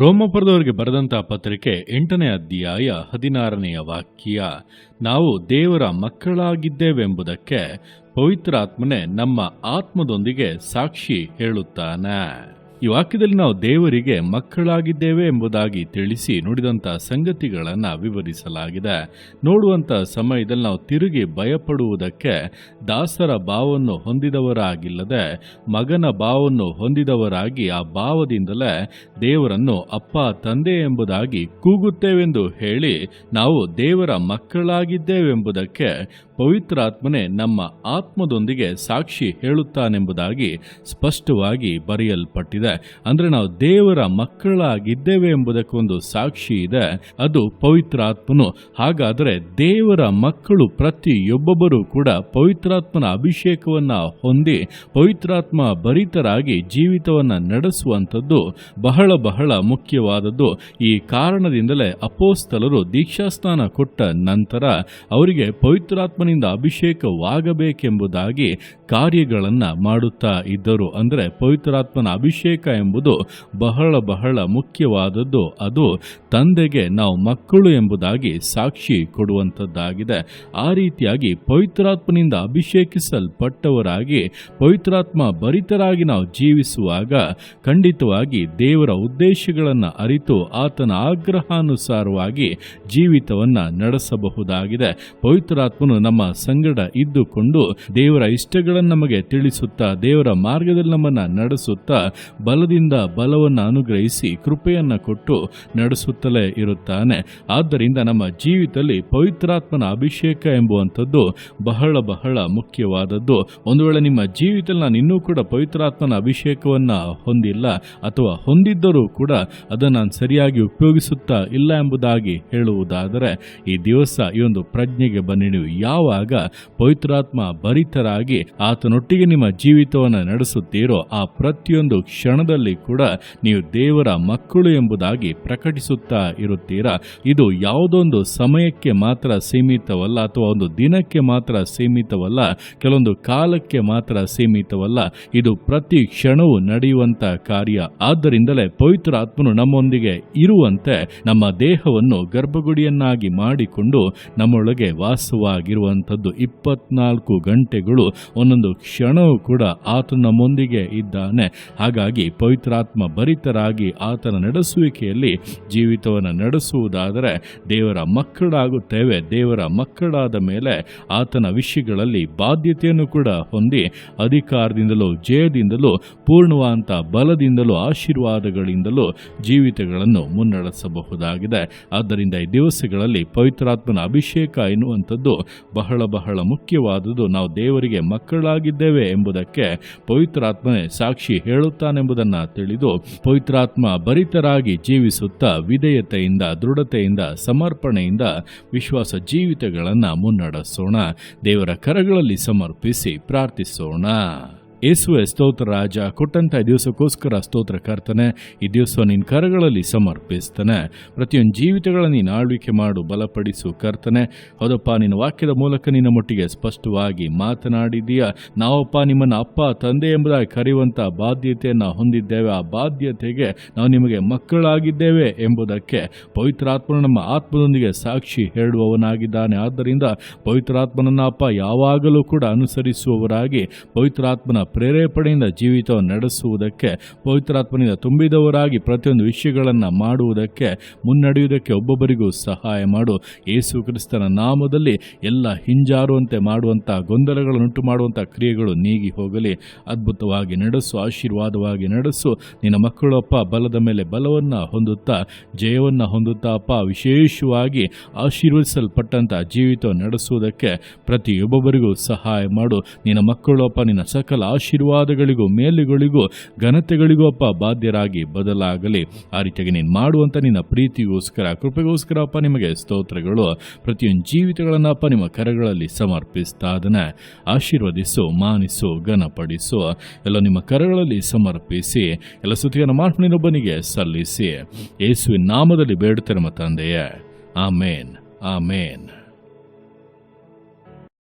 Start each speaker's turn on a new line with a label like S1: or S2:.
S1: ರೋಮಪುರದವರಿಗೆ ಬರೆದಂತಹ ಪತ್ರಿಕೆ ಎಂಟನೇ ಅಧ್ಯಾಯ ಹದಿನಾರನೆಯ ವಾಕ್ಯ, ನಾವು ದೇವರ ಮಕ್ಕಳಾಗಿದ್ದೇವೆಂಬುದಕ್ಕೆ ಪವಿತ್ರಾತ್ಮನೆ ನಮ್ಮ ಆತ್ಮದೊಂದಿಗೆ ಸಾಕ್ಷಿ ಹೇಳುತ್ತಾನೆ. ಈ ವಾಕ್ಯದಲ್ಲಿ ನಾವು ದೇವರಿಗೆ ಮಕ್ಕಳಾಗಿದ್ದೇವೆ ಎಂಬುದಾಗಿ ತಿಳಿಸಿ ನುಡಿದಂಥ ಸಂಗತಿಗಳನ್ನು ವಿವರಿಸಲಾಗಿದೆ. ನೋಡುವಂಥ ಸಮಯದಲ್ಲಿ ನಾವು ತಿರುಗಿ ಭಯಪಡುವುದಕ್ಕೆ ದಾಸರ ಭಾವವನ್ನು ಹೊಂದಿದವರಾಗಿಲ್ಲದೆ ಮಗನ ಭಾವವನ್ನು ಹೊಂದಿದವರಾಗಿ ಆ ಭಾವದಿಂದಲೇ ದೇವರನ್ನು ಅಪ್ಪ, ತಂದೆ ಎಂಬುದಾಗಿ ಕೂಗುತ್ತೇವೆಂದು ಹೇಳಿ ನಾವು ದೇವರ ಮಕ್ಕಳಾಗಿದ್ದೇವೆಂಬುದಕ್ಕೆ ಪವಿತ್ರಾತ್ಮನೆ ನಮ್ಮ ಆತ್ಮದೊಂದಿಗೆ ಸಾಕ್ಷಿ ಹೇಳುತ್ತಾನೆಂಬುದಾಗಿ ಸ್ಪಷ್ಟವಾಗಿ ಬರೆಯಲ್ಪಟ್ಟಿದೆ. ಅಂದ್ರೆ ನಾವು ದೇವರ ಮಕ್ಕಳಾಗಿದ್ದೇವೆ ಎಂಬುದಕ್ಕೆ ಒಂದು ಸಾಕ್ಷಿ ಇದೆ. ಅದು ಪವಿತ್ರಾತ್ಮನು. ಹಾಗಾದರೆ ದೇವರ ಮಕ್ಕಳು ಪ್ರತಿಯೊಬ್ಬೊಬ್ಬರು ಕೂಡ ಪವಿತ್ರಾತ್ಮನ ಅಭಿಷೇಕವನ್ನ ಹೊಂದಿ, ಪವಿತ್ರಾತ್ಮ ಭರಿತರಾಗಿ ಜೀವಿತವನ್ನ ನಡೆಸುವಂಥದ್ದು ಬಹಳ ಬಹಳ ಮುಖ್ಯವಾದದ್ದು. ಈ ಕಾರಣದಿಂದಲೇ ಅಪೋಸ್ತಲರು ದೀಕ್ಷಾಸ್ನಾನ ಕೊಟ್ಟ ನಂತರ ಅವರಿಗೆ ಪವಿತ್ರಾತ್ಮನಿಂದ ಅಭಿಷೇಕವಾಗಬೇಕೆಂಬುದಾಗಿ ಕಾರ್ಯಗಳನ್ನ ಮಾಡುತ್ತಾ ಇದ್ದರು. ಅಂದರೆ ಪವಿತ್ರಾತ್ಮನ ಅಭಿಷೇಕ ಎಂಬುದು ಬಹಳ ಬಹಳ ಮುಖ್ಯವಾದದ್ದು. ಅದು ತಂದೆಗೆ ನಾವು ಮಕ್ಕಳು ಎಂಬುದಾಗಿ ಸಾಕ್ಷಿ ಕೊಡುವಂಥದ್ದಾಗಿದೆ. ಆ ರೀತಿಯಾಗಿ ಪವಿತ್ರಾತ್ಮನಿಂದ ಅಭಿಷೇಕಿಸಲ್ಪಟ್ಟವರಾಗಿ, ಪವಿತ್ರಾತ್ಮ ಭರಿತರಾಗಿ ನಾವು ಜೀವಿಸುವಾಗ ಖಂಡಿತವಾಗಿ ದೇವರ ಉದ್ದೇಶಗಳನ್ನು ಅರಿತು ಆತನ ಆಗ್ರಹಾನುಸಾರವಾಗಿ ಜೀವಿತವನ್ನ ನಡೆಸಬಹುದಾಗಿದೆ. ಪವಿತ್ರಾತ್ಮನು ನಮ್ಮ ಸಂಗಡ ಇದ್ದುಕೊಂಡು ದೇವರ ಇಷ್ಟಗಳನ್ನು ನಮಗೆ ತಿಳಿಸುತ್ತಾ, ದೇವರ ಮಾರ್ಗದಲ್ಲಿ ನಮ್ಮನ್ನ ನಡೆಸುತ್ತಾ ಬಲದಿಂದ ಬಲವನ್ನು ಅನುಗ್ರಹಿಸಿ ಕೃಪೆಯನ್ನು ಕೊಟ್ಟು ನಡೆಸುತ್ತಲೇ ಇರುತ್ತಾನೆ. ಆದ್ದರಿಂದ ನಮ್ಮ ಜೀವಿತದಲ್ಲಿ ಪವಿತ್ರಾತ್ಮನ ಅಭಿಷೇಕ ಎಂಬುವಂಥದ್ದು ಬಹಳ ಬಹಳ ಮುಖ್ಯವಾದದ್ದು. ಒಂದು ವೇಳೆ ನಿಮ್ಮ ಜೀವಿತದಲ್ಲಿ ನಾನು ಇನ್ನೂ ಕೂಡ ಪವಿತ್ರಾತ್ಮನ ಅಭಿಷೇಕವನ್ನು ಹೊಂದಿಲ್ಲ ಅಥವಾ ಹೊಂದಿದ್ದರೂ ಕೂಡ ಅದನ್ನು ನಾನು ಸರಿಯಾಗಿ ಉಪಯೋಗಿಸುತ್ತಾ ಇಲ್ಲ ಎಂಬುದಾಗಿ ಹೇಳುವುದಾದರೆ, ಈ ದಿವಸ ಈ ಒಂದು ಪ್ರಜ್ಞೆಗೆ ಬನ್ನಿ. ನೀವು ಯಾವಾಗ ಪವಿತ್ರಾತ್ಮ ಭರಿತರಾಗಿ ಆತನೊಟ್ಟಿಗೆ ನಿಮ್ಮ ಜೀವಿತವನ್ನು ನಡೆಸುತ್ತೀರೋ ಆ ಪ್ರತಿಯೊಂದು ಕ್ಷಣದಲ್ಲಿ ಕೂಡ ನೀವು ದೇವರ ಮಕ್ಕಳು ಎಂಬುದಾಗಿ ಪ್ರಕಟಿಸುತ್ತಾ ಇರುತ್ತೀರಾ? ಇದು ಯಾವುದೊಂದು ಸಮಯಕ್ಕೆ ಮಾತ್ರ ಸೀಮಿತವಲ್ಲ ಅಥವಾ ಒಂದು ದಿನಕ್ಕೆ ಮಾತ್ರ ಸೀಮಿತವಲ್ಲ, ಕೆಲವೊಂದು ಕಾಲಕ್ಕೆ ಮಾತ್ರ ಸೀಮಿತವಲ್ಲ. ಇದು ಪ್ರತಿ ಕ್ಷಣವೂ ನಡೆಯುವಂತ ಕಾರ್ಯ. ಆದ್ದರಿಂದಲೇ ಪವಿತ್ರ ಆತ್ಮನು ನಮ್ಮೊಂದಿಗೆ ಇರುವಂತೆ ನಮ್ಮ ದೇಹವನ್ನು ಗರ್ಭಗುಡಿಯನ್ನಾಗಿ ಮಾಡಿಕೊಂಡು ನಮ್ಮೊಳಗೆ ವಾಸವಾಗಿರುವಂಥದ್ದು ಇಪ್ಪತ್ನಾಲ್ಕು ಗಂಟೆಗಳು. ಒಂದೊಂದು ಕ್ಷಣವೂ ಕೂಡ ಆತನ ನಮ್ಮೊಂದಿಗೆ ಇದ್ದಾನೆ. ಹಾಗಾಗಿ ಪವಿತ್ರಾತ್ಮ ಭರಿತರಾಗಿ ಆತನ ನಡೆಸುವಿಕೆಯಲ್ಲಿ ಜೀವಿತವನ್ನು ನಡೆಸುವುದಾದರೆ ದೇವರ ಮಕ್ಕಳಾಗುತ್ತೇವೆ. ದೇವರ ಮಕ್ಕಳಾದ ಮೇಲೆ ಆತನ ವಿಷಯಗಳಲ್ಲಿ ಬಾಧ್ಯತೆಯನ್ನು ಕೂಡ ಹೊಂದಿ ಅಧಿಕಾರದಿಂದಲೂ, ಜಯದಿಂದಲೂ, ಪೂರ್ಣವಾದಂಥ ಬಲದಿಂದಲೂ, ಆಶೀರ್ವಾದಗಳಿಂದಲೂ ಜೀವಿತಗಳನ್ನು ಮುನ್ನಡೆಸಬಹುದಾಗಿದೆ. ಆದ್ದರಿಂದ ಈ ದಿವಸಗಳಲ್ಲಿ ಪವಿತ್ರಾತ್ಮನ ಅಭಿಷೇಕ ಎನ್ನುವಂಥದ್ದು ಬಹಳ ಬಹಳ ಮುಖ್ಯವಾದುದು ನಾವು ದೇವರಿಗೆ ಮಕ್ಕಳಾಗಿದ್ದೇವೆ ಎಂಬುದಕ್ಕೆ ಪವಿತ್ರಾತ್ಮನೇ ಸಾಕ್ಷಿ ಹೇಳುತ್ತಾನೆಂಬುದನ್ನು ತಿಳಿದು ಪವಿತ್ರಾತ್ಮ ಭರಿತರಾಗಿ ಜೀವಿಸುತ್ತಾ ವಿಧೇಯತೆಯಿಂದ, ದೃಢತೆಯಿಂದ, ಸಮರ್ಪಣೆಯಿಂದ ವಿಶ್ವಾಸ ಜೀವಿತಗಳನ್ನು ಮುನ್ನಡೆಸೋಣ. ದೇವರ ಕರಗಳಲ್ಲಿ ಸಮರ್ಪಿಸಿ ಪ್ರಾರ್ಥಿಸೋಣ. ಯೇಸುವೆ ಸ್ತೋತ್ರ ರಾಜ, ಕೊಟ್ಟಂತ ಈ ದಿವಸಕ್ಕೋಸ್ಕರ ಸ್ತೋತ್ರ ಕರ್ತನೆ, ಈ ದಿವಸ ನಿನ್ನ ಕರಗಳಲ್ಲಿ ಸಮರ್ಪಿಸ್ತಾನೆ. ಪ್ರತಿಯೊಂದು ಜೀವಿತಗಳ ನೀನು ಆಳ್ವಿಕೆ ಮಾಡು, ಬಲಪಡಿಸು ಕರ್ತನೆ. ಹೌದಪ್ಪ, ನಿನ್ನ ವಾಕ್ಯದ ಮೂಲಕ ನಿನ್ನ ಮಟ್ಟಿಗೆ ಸ್ಪಷ್ಟವಾಗಿ ಮಾತನಾಡಿದೀಯ ನಾವಪ್ಪ, ನಿಮ್ಮನ್ನು ಅಪ್ಪ, ತಂದೆ ಎಂಬುದಾಗಿ ಕರೆಯುವಂಥ ಬಾಧ್ಯತೆಯನ್ನು ಹೊಂದಿದ್ದೇವೆ. ಆ ಬಾಧ್ಯತೆಗೆ ನಾವು ನಿಮಗೆ ಮಕ್ಕಳಾಗಿದ್ದೇವೆ ಎಂಬುದಕ್ಕೆ ಪವಿತ್ರಾತ್ಮನು ನಮ್ಮ ಆತ್ಮದೊಂದಿಗೆ ಸಾಕ್ಷಿ ಹೇಳುವವನಾಗಿದ್ದಾನೆ. ಆದ್ದರಿಂದ ಪವಿತ್ರಾತ್ಮನನ್ನ ಅಪ್ಪ ಯಾವಾಗಲೂ ಕೂಡ ಅನುಸರಿಸುವವರಾಗಿ, ಪವಿತ್ರಾತ್ಮನ ಪ್ರೇರೇಪಣೆಯಿಂದ ಜೀವಿತವನ್ನು ನಡೆಸುವುದಕ್ಕೆ, ಪವಿತ್ರಾತ್ಮನಿಂದ ತುಂಬಿದವರಾಗಿ ಪ್ರತಿಯೊಂದು ವಿಷಯಗಳನ್ನು ಮಾಡುವುದಕ್ಕೆ, ಮುನ್ನಡೆಯುವುದಕ್ಕೆ ಒಬ್ಬೊಬ್ಬರಿಗೂ ಸಹಾಯ ಮಾಡು. ಯೇಸು ಕ್ರಿಸ್ತನ ನಾಮದಲ್ಲಿ ಎಲ್ಲ ಹಿಂಜಾರುವಂತೆ ಮಾಡುವಂಥ ಗೊಂದಲಗಳನ್ನುಂಟು ಮಾಡುವಂಥ ಕ್ರಿಯೆಗಳು ನೀಗಿ ಹೋಗಲಿ. ಅದ್ಭುತವಾಗಿ ನಡೆಸು, ಆಶೀರ್ವಾದವಾಗಿ ನಡೆಸು. ನಿನ್ನ ಮಕ್ಕಳಪ್ಪ ಬಲದ ಮೇಲೆ ಬಲವನ್ನು ಹೊಂದುತ್ತಾ, ಜಯವನ್ನು ಹೊಂದುತ್ತಾ ಅಪ್ಪ, ವಿಶೇಷವಾಗಿ ಆಶೀರ್ವದಿಸಲ್ಪಟ್ಟಂಥ ಜೀವಿತ ನಡೆಸುವುದಕ್ಕೆ ಪ್ರತಿಯೊಬ್ಬೊಬ್ಬರಿಗೂ ಸಹಾಯ ಮಾಡು. ನಿನ್ನ ಮಕ್ಕಳಪ್ಪ ನಿನ್ನ ಸಕಲ ಆಶೀರ್ವಾದಗಳಿಗೂ, ಮೇಲುಗಳಿಗೂ, ಘನತೆಗಳಿಗೂ ಅಪ್ಪ ಬಾಧ್ಯರಾಗಿ ಬದಲಾಗಲಿ. ಆ ರೀತಿಯಾಗಿ ನೀನು ಮಾಡುವಂಥ ನಿನ್ನ ಪ್ರೀತಿಗೋಸ್ಕರ, ಕೃಪೆಗೋಸ್ಕರ ಅಪ್ಪ ನಿಮಗೆ ಸ್ತೋತ್ರಗಳು. ಪ್ರತಿಯೊಂದು ಜೀವಿತಗಳನ್ನು ಅಪ್ಪ ನಿಮ್ಮ ಕರಗಳಲ್ಲಿ ಸಮರ್ಪಿಸ್ತಾ ಅದನ್ನು ಆಶೀರ್ವದಿಸು, ಮಾನಿಸು, ಘನಪಡಿಸು. ಎಲ್ಲ ನಿಮ್ಮ ಕರಗಳಲ್ಲಿ ಸಮರ್ಪಿಸಿ, ಎಲ್ಲ ಸುತ್ತಿನ ಮಾರ್ಪಣಿನೊಬ್ಬನಿಗೆ ಸಲ್ಲಿಸಿ. ಯೇಸುವಿನ ನಾಮದಲ್ಲಿ ಬೇಡ್ತಾರೆ ನಮ್ಮ ತಂದೆಯೇ ಆಮೇನ್ ಆಮೇನ್.